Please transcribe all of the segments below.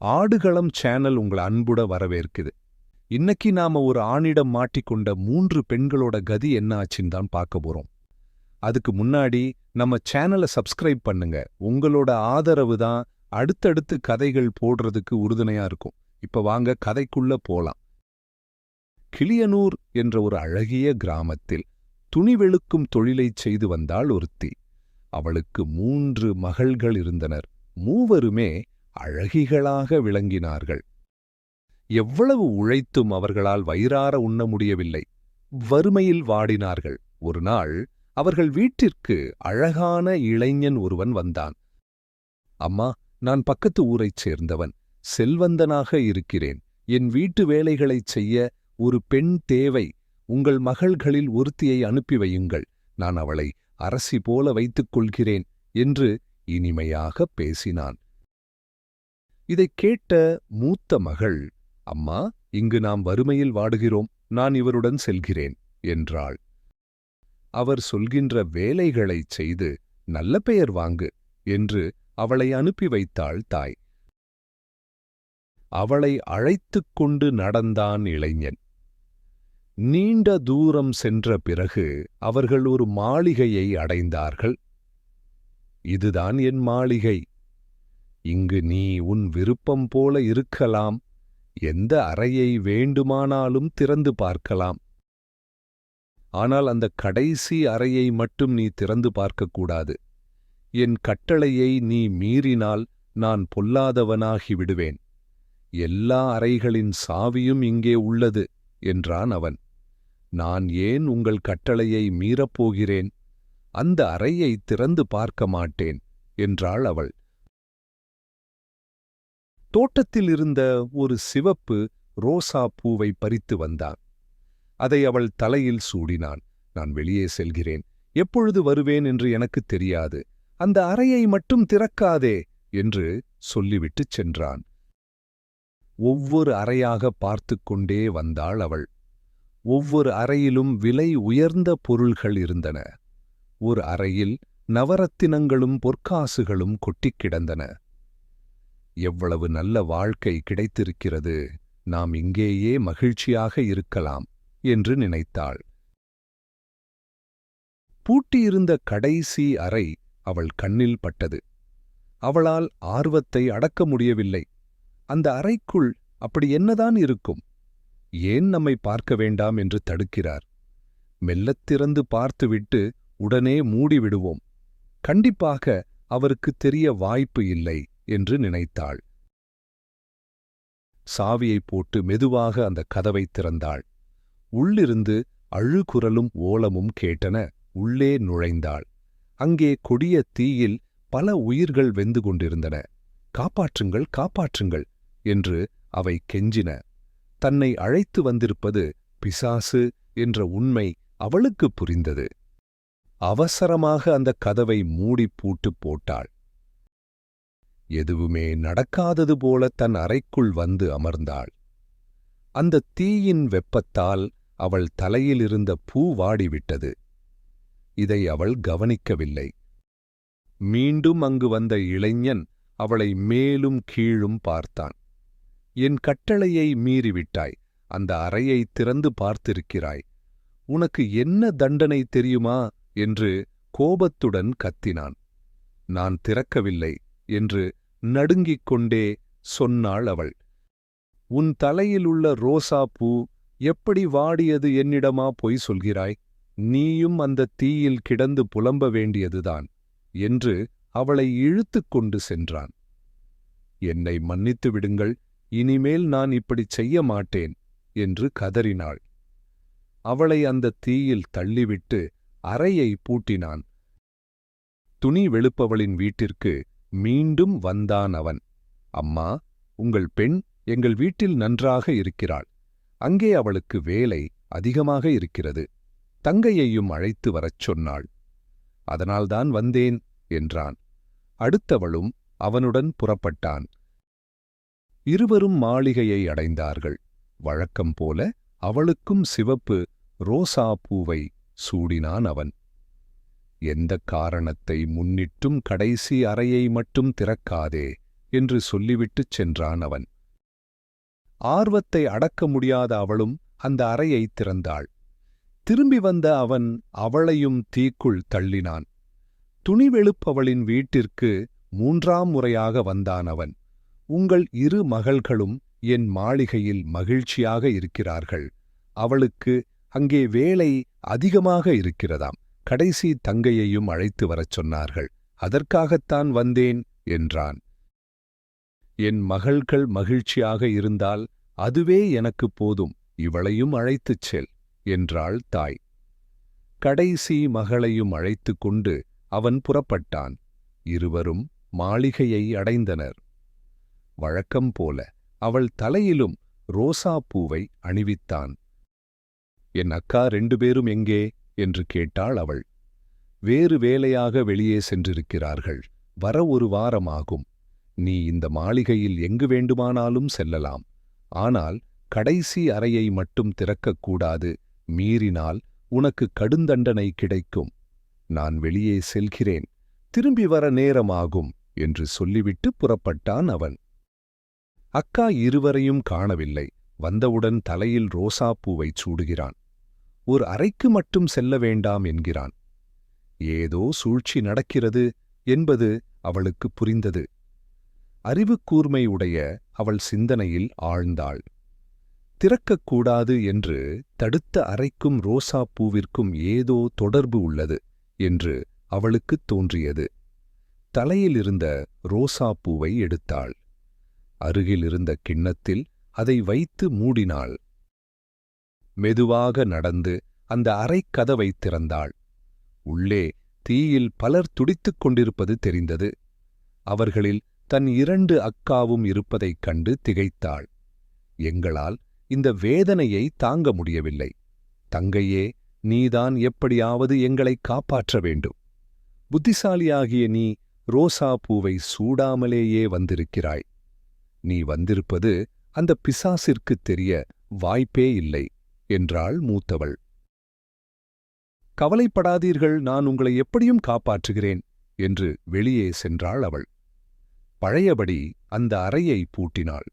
ஆடுகளம் channel உங்களை அன்புட வரவேற்குது. இன்னைக்கு நாம ஒரு ஆணிடம் மாட்டிக்கொண்ட மூன்று பெண்களோட கதி என்ன ஆச்சுன்னு தான் பார்க்க போறோம். அதுக்கு முன்னாடி நம்ம சேனலை சப்ஸ்கிரைப் பண்ணுங்க. உங்களோட ஆதரவு தான் அடுத்தடுத்து கதைகள் போடுறதுக்கு உறுதுணையா இருக்கும். இப்ப வாங்க கதைக்குள்ள போலாம். கிளியனூர் என்ற ஒரு அழகிய கிராமத்தில் துணி வெளுக்கும் தொழிலைச் செய்து வந்தாள் ஒருத்தி. அவளுக்கு மூன்று மகள்கள் இருந்தனர். மூவருமே அழகிகளாக விளங்கினார்கள். எவ்வளவு உழைத்தும் அவர்களால் வயிறார உண்ண முடியவில்லை. வறுமையில் வாடினார்கள். ஒரு நாள் அவர்கள் வீட்டிற்கு அழகான இளைஞன் ஒருவன் வந்தான். அம்மா நான் பக்கத்து ஊரைச் சேர்ந்தவன். செல்வந்தனாக இருக்கிறேன். என் வீட்டு வேலைகளைச் செய்ய ஒரு பெண் தேவை. உங்கள் மகள்களில் ஒருத்தியை அனுப்பி வையுங்கள். நான் அவளை அரசி போல வைத்துக் கொள்கிறேன் என்று இனிமையாகப் பேசினான். இதைக் கேட்ட மூத்த மகள் அம்மா இங்கு நாம் வறுமையில் வாடுகிறோம் நான் இவருடன் செல்கிறேன் என்றாள். அவர் சொல்கின்ற வேலைகளைச் செய்து நல்ல பெயர் வாங்கு என்று அவளை அனுப்பி வைத்தாள் தாய். அவளை அழைத்துக் கொண்டு நடந்தான் இளைஞன். நீண்ட தூரம் சென்ற பிறகு அவர்கள் ஒரு மாளிகையை அடைந்தார்கள். இதுதான் என் மாளிகை இங்கு நீ உன் விருப்பம் போல இருக்கலாம். எந்த அறையை வேண்டுமானாலும் திறந்து பார்க்கலாம். ஆனால் அந்த கடைசி அறையை மட்டும் நீ திறந்து பார்க்கக்கூடாது. என் கட்டளையை நீ மீறினால் நான் பொல்லாதவனாகி விடுவேன். எல்லா அறைகளின் சாவியும் இங்கே உள்ளது என்றான் அவன். நான் ஏன் உங்கள் கட்டளையை மீறப்போகிறேன்? அந்த அறையை திறந்து பார்க்க மாட்டேன் என்றாள் அவள். தோட்டத்தில் இருந்த ஒரு சிவப்பு ரோசா பூவை பறித்து வந்தான். அதை அவள் தலையில் சூடினான். நான் வெளியே செல்கிறேன். எப்பொழுது வருவேன் என்று எனக்குத் தெரியாது. அந்த அறையை மட்டும் திறக்காதே என்று சொல்லிவிட்டுச் சென்றான். ஒவ்வொரு அறையாக பார்த்துக் கொண்டே வந்தாள் அவள். ஒவ்வொரு அறையிலும் விலை உயர்ந்த பொருள்கள் இருந்தன. ஒரு அறையில் நவரத்தினங்களும் பொற்காசுகளும் கொட்டிக் கிடந்தன. எவ்வளவு நல்ல வாழ்க்கை கிடைத்திருக்கிறது நாம் இங்கேயே மகிழ்ச்சியாக இருக்கலாம் என்று நினைத்தாள். பூட்டியிருந்த கடைசி அறை அவள் கண்ணில் பட்டது. அவளால் ஆர்வத்தை அடக்க முடியவில்லை. அந்த அறைக்குள் அப்படி என்னதான் இருக்கும்? ஏன் நம்மை பார்க்க வேண்டாம்? என்று தடுக்கிறார். மெல்லத் திறந்து பார்த்துவிட்டு உடனே மூடிவிடுவோம். கண்டிப்பாக அவருக்கு தெரிய வாய்ப்பு இல்லை. என்று நினைத்தாள். சாவியைப் போட்டு மெதுவாக அந்த கதவை திறந்தாள். உள்ளிருந்து அழுகுரலும் ஓலமும் கேட்டன உள்ளே நுழைந்தாள். அங்கே கொடிய தீயில் பல உயிர்கள் வெந்து கொண்டிருந்தன. காப்பாற்றுங்கள் காப்பாற்றுங்கள் என்று அவை கெஞ்சின. தன்னை அழைத்து வந்திருப்பது பிசாசு என்ற உண்மை அவளுக்குப் புரிந்தது. அவசரமாக அந்த கதவை மூடிப் பூட்டுப் போட்டாள். எதுவுமே நடக்காதது போல தன் அறைக்குள் வந்து அமர்ந்தாள். அந்த தீயின் வெப்பத்தால் அவள் தலையிலிருந்த பூ வாடிவிட்டது. இதை அவள் கவனிக்கவில்லை. மீண்டும் அங்கு வந்த இளைஞன் அவளை மேலும் கீழும் பார்த்தான். என் கட்டளையை மீறிவிட்டாய். அந்த அறையை திறந்து பார்த்திருக்கிறாய். உனக்கு என்ன தண்டனை தெரியுமா? என்று கோபத்துடன் கத்தினான். நான் திறக்கவில்லை என்று நடுங்கிக் கொண்டே சொன்னாள் அவள். உன் தலையிலுள்ள ரோசா பூ எப்படி வாடியது என்னிடமா பொய் சொல்கிறாய்? நீயும் அந்த தீயில் கிடந்து புலம்ப வேண்டியதுதான் என்று அவளை இழுத்துக் கொண்டு சென்றான். என்னை மன்னித்து விடுங்கள் இனிமேல் நான் இப்படிச் செய்ய மாட்டேன் என்று கதறினாள். அவளை அந்த தீயில் தள்ளிவிட்டு அறையை பூட்டினான். துணி வெளுப்பவளின் வீட்டிற்கு மீண்டும் வந்தான் அவன். அம்மா உங்கள் பெண் எங்கள் வீட்டில் நன்றாக இருக்கிறாள். அங்கே அவளுக்கு வேலை அதிகமாக இருக்கிறது. தங்கையையும் அழைத்து வரச் சொன்னாள். அதனால்தான் வந்தேன் என்றான். அடுத்தவளும் அவனுடன் புறப்பட்டான். இருவரும் மாளிகையை அடைந்தார்கள். வழக்கம் போல அவளுக்கும் சிவப்பு ரோசா பூவை சூடினான் அவன். எந்த காரணத்தை முன்னிட்டும் கடைசி அறையை மட்டும் திறக்காதே என்று சொல்லிவிட்டுச் சென்றான் அவன். ஆர்வத்தை அடக்க முடியாத அவளும் அந்த அறையை திறந்தாள். திரும்பி வந்த அவன் அவளையும் தீக்குள் தள்ளினான். துணிவெழுப்பவளின் வீட்டிற்கு மூன்றாம் முறையாக வந்தான் அவன். உங்கள் இரு மகள்களும் என் மாளிகையில் மகிழ்ச்சியாக இருக்கிறார்கள். அவளுக்கு அங்கே வேலை அதிகமாக இருக்கிறதாம். கடைசி தங்கையையும் அழைத்து வரச் சொன்னார்கள். அதற்காகத்தான் வந்தேன் என்றான். என் மகள்கள் மகிழ்ச்சியாக இருந்தால் அதுவே எனக்குப் போதும் இவளையும் அழைத்துச் செல் என்றாள் தாய். கடைசி மகளையும் அழைத்துக் கொண்டு அவன் புறப்பட்டான். இருவரும் மாளிகையை அடைந்தனர். வழக்கம் போல அவள் தலையிலும் ரோசாப்பூவை பூவை அணிவித்தான். என் அக்கா ரெண்டு பேரும் எங்கே? என்று கேட்டாள் அவள். வேறு வேலையாக வெளியே சென்றிருக்கிறார்கள். வர ஒரு வாரமாகும். நீ இந்த மாளிகையில் எங்கு வேண்டுமானாலும் செல்லலாம். ஆனால் கடைசி அறையை மட்டும் திறக்கக்கூடாது மீறினால் உனக்கு கடுந்தண்டனை கிடைக்கும். நான் வெளியே செல்கிறேன். திரும்பி வர நேரமாகும் என்று சொல்லிவிட்டு புறப்பட்டான் அவன். அக்கா இருவரையும் காணவில்லை. வந்தவுடன் தலையில் ரோசாப்பூவைச் சூடுகிறான். ஒரு அறைக்கு மட்டும் செல்ல வேண்டாம் என்கிறான். ஏதோ சூழ்ச்சி நடக்கிறது என்பது அவளுக்கு புரிந்தது. அறிவுக்கூர்மை உடைய அவள் சிந்தனையில் ஆழ்ந்தாள். திறக்கக்கூடாது என்று தடுத்த அறைக்கும் ரோசா பூவிற்கும் ஏதோ தொடர்பு உள்ளது என்று அவளுக்குத் தோன்றியது. தலையிலிருந்த ரோசா பூவை எடுத்தாள். அருகிலிருந்த கிண்ணத்தில் அதை வைத்து மூடினாள். மெதுவாக நடந்து அந்த அறைக் கதவைத் திறந்தாள். உள்ளே தீயில் பலர் துடித்துக் கொண்டிருப்பது தெரிந்தது. அவர்களில் தன் இரண்டு அக்காவும் இருப்பதைக் கண்டு திகைத்தாள். எங்களால் இந்த வேதனையை தாங்க முடியவில்லை. தங்கையே நீதான் எப்படியாவது எங்களை காப்பாற்ற வேண்டும். புத்திசாலியாகிய நீ ரோசா பூவை சூடாமலேயே வந்திருக்கிறாய். நீ வந்திருப்பது அந்த பிசாசிற்குத் தெரிய வாய்ப்பே இல்லை. என்றாள் மூத்தவள். கவலைப்படாதீர்கள் நான் உங்களை எப்படியும் காப்பாற்றுகிறேன் என்று வெளியே சென்றாள் அவள். பழையபடி அந்த அறையை பூட்டினாள்.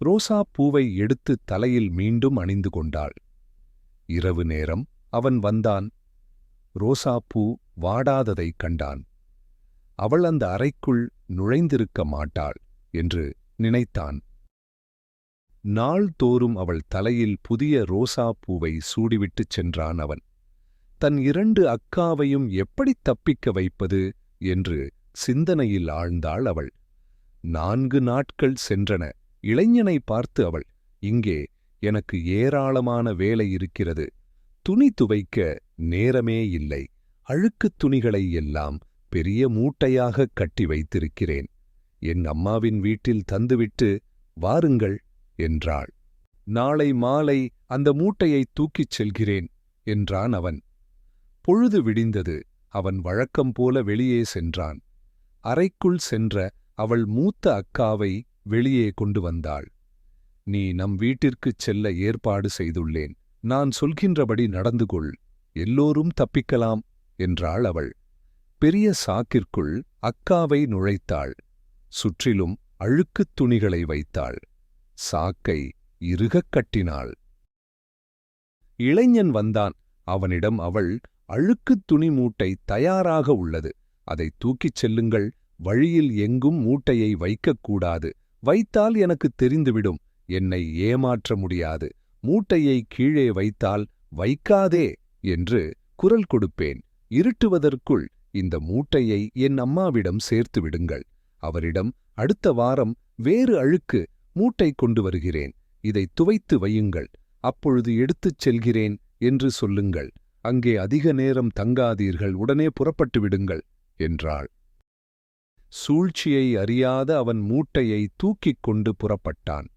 ரோசா பூவை எடுத்து தலையில் மீண்டும் அணிந்து கொண்டாள். இரவு நேரம் அவன் வந்தான். ரோசா பூ வாடாததைக் கண்டான். அவள் அந்த அறைக்குள் நுழைந்திருக்க மாட்டாள் என்று நினைத்தான். நாள்தோறும் அவள் தலையில் புதிய ரோசா பூவை சூடிவிட்டுச் சென்றான் அவன். தன் இரண்டு அக்காவையும் எப்படித் தப்பிக்க வைப்பது என்று சிந்தனையில் ஆழ்ந்தாள் அவள். நான்கு நாட்கள் சென்றன. இளைஞனை பார்த்து அவள் இங்கே எனக்கு ஏராளமான வேலை இருக்கிறது. துணி துவைக்க நேரமே இல்லை. அழுக்குத் துணிகளை எல்லாம் பெரிய மூட்டையாகக் கட்டி வைத்திருக்கிறேன். என் அம்மாவின் வீட்டில் தந்துவிட்டு வாருங்கள். என்றாள். நாளை மாலை அந்த மூட்டையை தூக்கிச் செல்கிறேன் என்றான் அவன். பொழுது விடிந்தது. அவன் வழக்கம் போல வெளியே சென்றான். அறைக்குள் சென்ற அவள் மூத்த அக்காவை வெளியே கொண்டு வந்தாள். நீ நம் வீட்டிற்குச் செல்ல ஏற்பாடு செய்துள்ளேன். நான் சொல்கின்றபடி நடந்து கொள். எல்லோரும் தப்பிக்கலாம் என்றாள் அவள். பெரிய சாக்கிற்குள் அக்காவை நுழைத்தாள். சுற்றிலும் அழுக்குத் துணிகளை வைத்தாள். சாக்கை இறுகக் கட்டினாள். இளைஞன் வந்தான். அவனிடம் அவள் அழுக்குத் துணி மூட்டை தயாராக உள்ளது. அதை தூக்கிச் செல்லுங்கள். வழியில் எங்கும் மூட்டையை வைக்கக்கூடாது வைத்தால் எனக்குத் தெரிந்துவிடும். என்னை ஏமாற்ற முடியாது. மூட்டையை கீழே வைத்தால் வைக்காதே என்று குரல் கொடுப்பேன். இருட்டுவதற்குள் இந்த மூட்டையை என் அம்மாவிடம் சேர்த்து விடுங்கள் அவரிடம் அடுத்த வாரம் வேறு அழுக்கு மூட்டை கொண்டு வருகிறேன். இதை துவைத்து வையுங்கள். அப்பொழுது எடுத்துச் செல்கிறேன் என்று சொல்லுங்கள். அங்கே அதிக நேரம் தங்காதீர்கள். உடனே புறப்பட்டு விடுங்கள் என்றாள். சூழ்ச்சியை அறியாத அவன் மூட்டையை தூக்கிக் கொண்டு புறப்பட்டான்.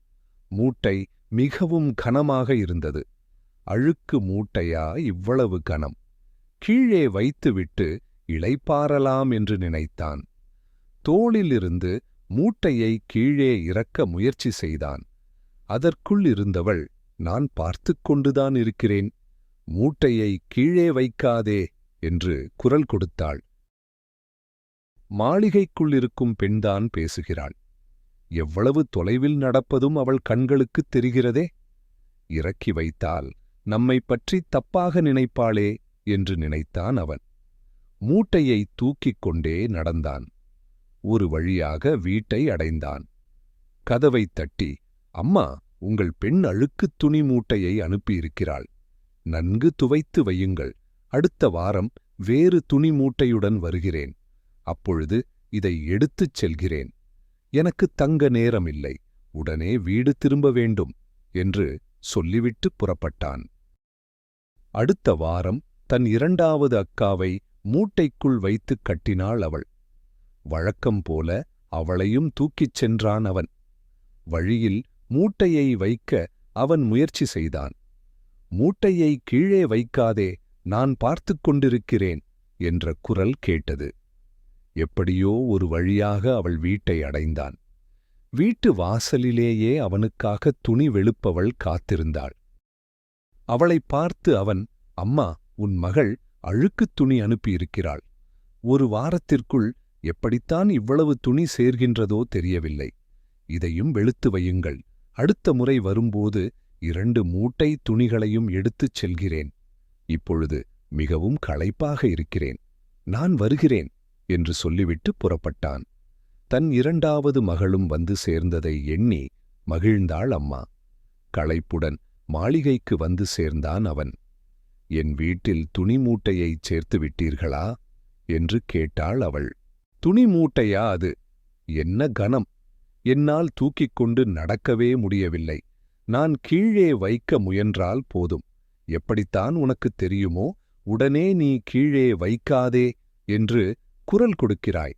மூட்டை மிகவும் கனமாக இருந்தது. அழுக்கு மூட்டையா? இவ்வளவு கனம். கீழே வைத்துவிட்டு இளைப்பாறலாம் என்று நினைத்தான். தோளிலிருந்து மூட்டையை கீழே இறக்க முயற்சி செய்தான். அதற்குள் இருந்தவள் நான் பார்த்துக் கொண்டுதான் இருக்கிறேன். மூட்டையை கீழே வைக்காதே என்று குரல் கொடுத்தாள். மாளிகைக்குள் இருக்கும் பெண்தான் பேசுகிறாள். எவ்வளவு தொலைவில் நடப்பதும் அவள் கண்களுக்குத் தெரிகிறதே. இறக்கி வைத்தால் நம்மை பற்றி தப்பாக நினைப்பாளே என்று நினைத்தான் அவன். மூட்டையை தூக்கிக் கொண்டே நடந்தான். ஒரு வழியாக வீட்டை அடைந்தான். கதவைத் தட்டி அம்மா உங்கள் பெண் அழுக்குத் துணி மூட்டையை அனுப்பியிருக்கிறாள். நன்கு துவைத்து வையுங்கள். அடுத்த வாரம் வேறு துணி மூட்டையுடன் வருகிறேன். அப்பொழுது இதை எடுத்துச் செல்கிறேன். எனக்கு தங்க நேரமில்லை. உடனே வீடு திரும்ப வேண்டும் என்று சொல்லிவிட்டு புறப்பட்டான். அடுத்த வாரம் தன் இரண்டாவது அக்காவை மூட்டைக்குள் வைத்துக் கட்டினாள் அவள். வழக்கம் போல அவளையும் தூக்கிச் சென்றான் அவன். வழியில் மூட்டையை வைக்க அவன் முயற்சி செய்தான். மூட்டையை கீழே வைக்காதே நான் பார்த்துக் கொண்டிருக்கிறேன் என்ற குரல் கேட்டது. எப்படியோ ஒரு வழியாக அவள் வீட்டை அடைந்தான். வீட்டு வாசலிலேயே அவனுக்காக துணி வெளுப்பவள் காத்திருந்தாள். அவளைப் பார்த்து அவன் அம்மா உன் மகள் அழுக்குத் துணி அனுப்பியிருக்கிறாள். ஒரு வாரத்திற்குள் எப்படித்தான் இவ்வளவு துணி சேர்கின்றதோ தெரியவில்லை. இதையும் வெளுத்து வையுங்கள். அடுத்த முறை வரும்போது இரண்டு மூட்டை துணிகளையும் எடுத்துச் செல்கிறேன். இப்பொழுது மிகவும் களைப்பாக இருக்கிறேன். நான் வருகிறேன் என்று சொல்லிவிட்டு புறப்பட்டான். தன் இரண்டாவது மகளும் வந்து சேர்ந்ததை எண்ணி மகிழ்ந்தாள் அம்மா. களைப்புடன் மாளிகைக்கு வந்து சேர்ந்தான் அவன். என் வீட்டில் துணி மூட்டையைச் சேர்த்து விட்டீர்களா? என்று கேட்டாள் அவள். துணி மூட்டையா அது? என்ன கனம் என்னால் தூக்கிக் கொண்டு நடக்கவே முடியவில்லை. நான் கீழே வைக்க முயன்றால் போதும். எப்படித்தான் உனக்குத் தெரியுமோ உடனே நீ கீழே வைக்காதே என்று குரல் கொடுக்கிறாய்.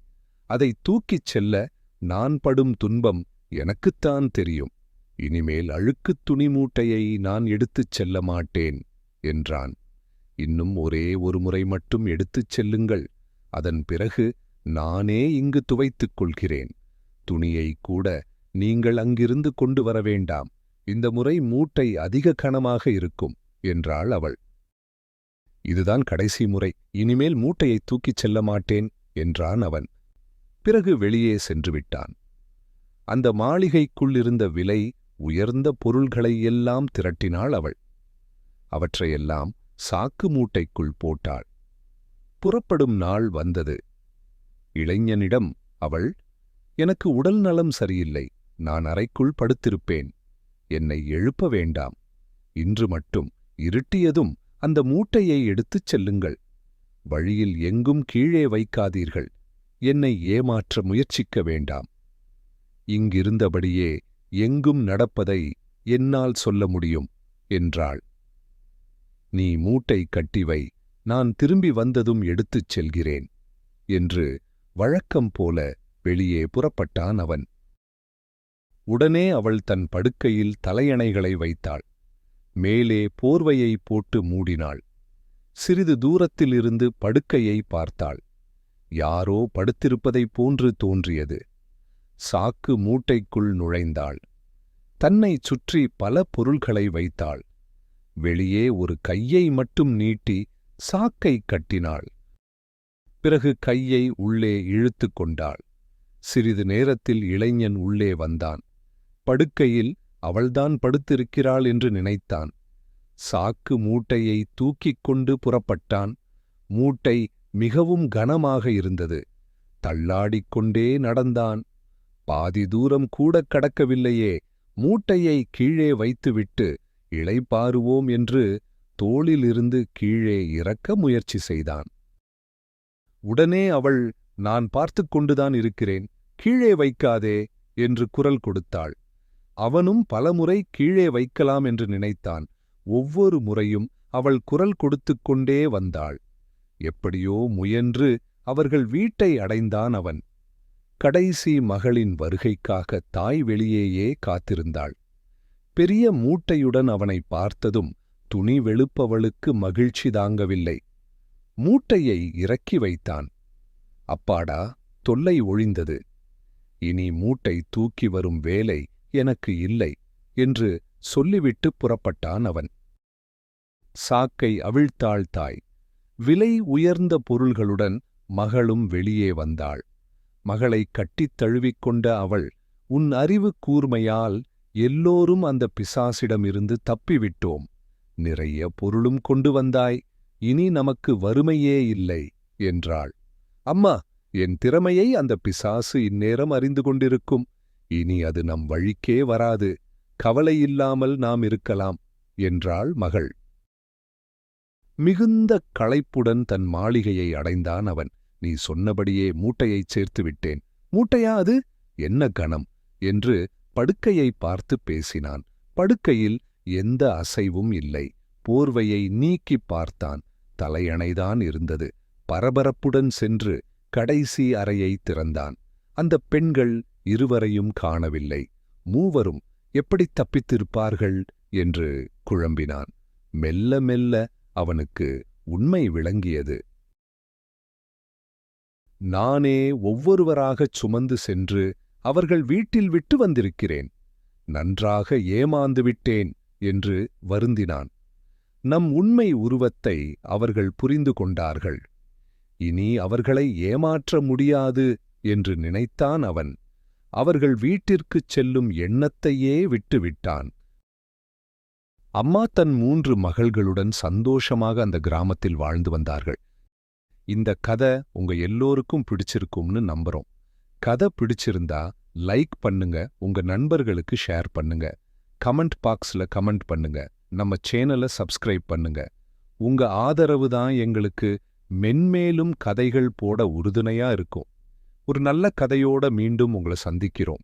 அதை தூக்கிச் செல்ல நான் படும் துன்பம் எனக்குத்தான் தெரியும். இனிமேல் அழுக்குத் துணி மூட்டையை நான் எடுத்துச் செல்ல மாட்டேன் என்றான். இன்னும் ஒரே ஒரு முறை மட்டும் எடுத்துச் செல்லுங்கள். அதன் பிறகு நானே இங்கு துவைத்துக் கொள்கிறேன் துணியை கூட நீங்கள் அங்கிருந்து கொண்டு வர வேண்டாம். இந்த முறை மூட்டை அதிக கனமாக இருக்கும் என்றாள் அவள். இதுதான் கடைசி முறை இனிமேல் மூட்டையை தூக்கிச் செல்ல மாட்டேன் என்றான் அவன். பிறகு வெளியே சென்று விட்டான். அந்த மாளிகைக்குள்ளிருந்த விலை உயர்ந்த பொருள்களை எல்லாம் திரட்டினாள் அவள். அவற்றையெல்லாம் சாக்கு மூட்டைக்குள் போட்டாள். புறப்படும் நாள் வந்தது. இளைஞனிடம் அவள் எனக்கு உடல் நலம் சரியில்லை. நான் அறைக்குள் படுத்திருப்பேன். என்னை எழுப்ப வேண்டாம். இன்று மட்டும் இருட்டியதும் அந்த மூட்டையை எடுத்துச் செல்லுங்கள். வழியில் எங்கும் கீழே வைக்காதீர்கள். என்னை ஏமாற்ற முயற்சிக்க வேண்டாம். இங்கிருந்தபடியே எங்கும் நடப்பதை என்னால் சொல்ல முடியும் என்றாள். நீ மூட்டை கட்டிவை நான் திரும்பி வந்ததும் எடுத்துச் செல்கிறேன் என்று வழக்கம் போல வெளியே புறப்பட்டான் அவன். உடனே அவள் தன் படுக்கையில் தலையணைகளை வைத்தாள். மேலே போர்வையை போட்டு மூடினாள். சிறிது தூரத்திலிருந்து படுக்கையை பார்த்தாள். யாரோ படுத்திருப்பதைப் போன்று தோன்றியது. சாக்கு மூட்டைக்குள் நுழைந்தாள். தன்னைச் சுற்றி பல பொருள்களை வைத்தாள். வெளியே ஒரு கையை மட்டும் நீட்டி சாக்கை கட்டினாள். பிறகு கையை உள்ளே இழுத்து கொண்டாள். சிறிது நேரத்தில் இளைஞன் உள்ளே வந்தான். படுக்கையில் அவள்தான் படுத்திருக்கிறாள் என்று நினைத்தான். சாக்கு மூட்டையை தூக்கிக் கொண்டு புறப்பட்டான். மூட்டை மிகவும் கனமாக இருந்தது. தள்ளாடிக் கொண்டே நடந்தான். பாதி தூரம் கூடக் கடக்கவில்லையே. மூட்டையை கீழே வைத்துவிட்டு இளைப்பாருவோம் என்று தோளிலிருந்து கீழே இறக்க முயற்சி செய்தான். உடனே அவள் நான் பார்த்துக் கொண்டுதான் இருக்கிறேன் கீழே வைக்காதே என்று குரல் கொடுத்தாள். அவனும் பலமுறை கீழே வைக்கலாம் என்று நினைத்தான். ஒவ்வொரு முறையும் அவள் குரல் கொடுத்துக் கொண்டே வந்தாள். எப்படியோ முயன்று அவர்கள் வீட்டை அடைந்தான் அவன். கடைசி மகளின் வருகைக்காக தாய் வெளியேயே காத்திருந்தாள். பெரிய மூட்டையுடன் அவனை பார்த்ததும் துணி வெளுப்பவளுக்கு மகிழ்ச்சி தாங்கவில்லை. மூட்டையை இறக்கி வைத்தான். அப்பாடா தொல்லை ஒழிந்தது. இனி மூட்டை தூக்கி வரும் வேலை எனக்கு இல்லை என்று சொல்லிவிட்டு புறப்பட்டான் அவன். சாக்கை அவிழ்த்தாள் தாய். விலை உயர்ந்த பொருள்களுடன் மகளும் வெளியே வந்தாள். மகளை கட்டித் தழுவிக்கொண்ட அவள் உன் அறிவு கூர்மையால் எல்லோரும் அந்த பிசாசிடமிருந்து தப்பிவிட்டோம். நிறைய பொருளும் கொண்டு வந்தாய். இனி நமக்கு வறுமையே இல்லை என்றாள். அம்மா என் திறமையை அந்த பிசாசு இந்நேரம் அறிந்து கொண்டிருக்கும். இனி அது நம் வழிக்கே வராது. கவலையில்லாமல் நாம் இருக்கலாம் என்றாள் மகள். மிகுந்த களைப்புடன் தன் மாளிகையை அடைந்தான் அவன். நீ சொன்னபடியே மூட்டையைச் சேர்த்து விட்டேன். மூட்டையா அது? என்ன கணம்? என்று படுக்கையை பார்த்து பேசினான். படுக்கையில் எந்த அசைவும் இல்லை. போர்வையை நீக்கிப் பார்த்தான். தலையணைதான் இருந்தது. பரபரப்புடன் சென்று கடைசி அறையை திறந்தான். அந்தப் பெண்கள் இருவரையும் காணவில்லை. மூவரும் எப்படி தப்பித்திருப்பார்கள்? என்று குழம்பினான். மெல்ல மெல்ல அவனுக்கு உண்மை விளங்கியது. நானே ஒவ்வொருவராகச் சுமந்து சென்று அவர்கள் வீட்டில் விட்டு வந்திருக்கிறேன். நன்றாக ஏமாந்து விட்டேன் என்று வருந்தினான். நம் உண்மை உருவத்தை அவர்கள் புரிந்து கொண்டார்கள். இனி அவர்களை ஏமாற்ற முடியாது என்று நினைத்தான் அவன். அவர்கள் வீட்டிற்குச் செல்லும் எண்ணத்தையே விட்டுவிட்டான். அம்மா தன் மூன்று மகள்களுடன் சந்தோஷமாக அந்த கிராமத்தில் வாழ்ந்து வந்தார்கள். இந்த கதை உங்க எல்லோருக்கும் பிடிச்சிருக்கும்னு நம்புறோம். கதை பிடிச்சிருந்தா லைக் பண்ணுங்க உங்க நண்பர்களுக்கு ஷேர் பண்ணுங்க. கமெண்ட் பாக்ஸ்ல கமெண்ட் பண்ணுங்க. நம்ம சேனலை சப்ஸ்கிரைப் பண்ணுங்க. உங்க ஆதரவு தான் எங்களுக்கு மென்மேலும் கதைகள் போட உறுதுணையா இருக்கும். ஒரு நல்ல கதையோட மீண்டும் உங்களை சந்திக்கிறோம்.